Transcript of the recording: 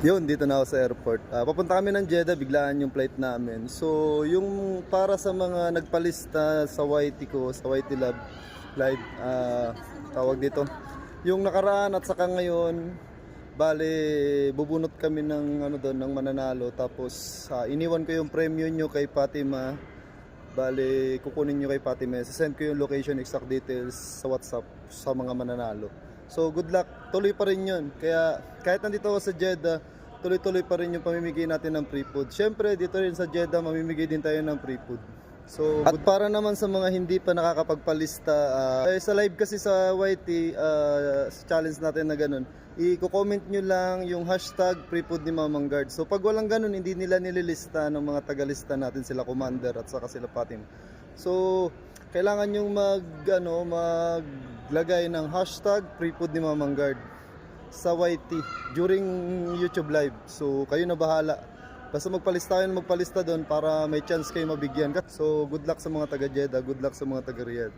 Yun, dito na ako sa airport. Ah, papunta kami ng Jeddah, biglaan yung flight namin. So, yung para sa mga nagpalista sa YT ko, sa YT Lab Live, ah, tawag dito. Yung nakaraan at saka ngayon, bale, bubunot kami ng ano doon, ng mananalo. Tapos, ah, iniwan ko yung premium nyo kay Fatima. Bale, kukunin nyo kay Fatima. Sasend ko yung location, exact details sa WhatsApp sa mga mananalo. So good luck, tuloy pa rin yun. Kaya kahit nandito ako sa Jeddah, tuloy-tuloy pa rin yung pamimigay natin ng free food. Siyempre, dito rin sa Jeddah, mamimigay din tayo ng free food. So, at para naman sa mga hindi pa nakakapagpalista, ah, eh, sa live kasi sa YT, ah, sa challenge natin na ganun, i-comment nyo lang yung hashtag free food ni Mamang Guard. So, pag walang ganun, hindi nila nililista ng mga tagalista natin sila Commander at saka sila Fatim. So, kailangan yung mag, ano, maglagay ng hashtag free food ni Mamang Guard sa YT during YouTube live. So, kayo na bahala. Basta magpalista kayo magpalista doon para may chance kayo mabigyan. So, good luck sa mga taga Jeddah, good luck sa mga taga Riyadh.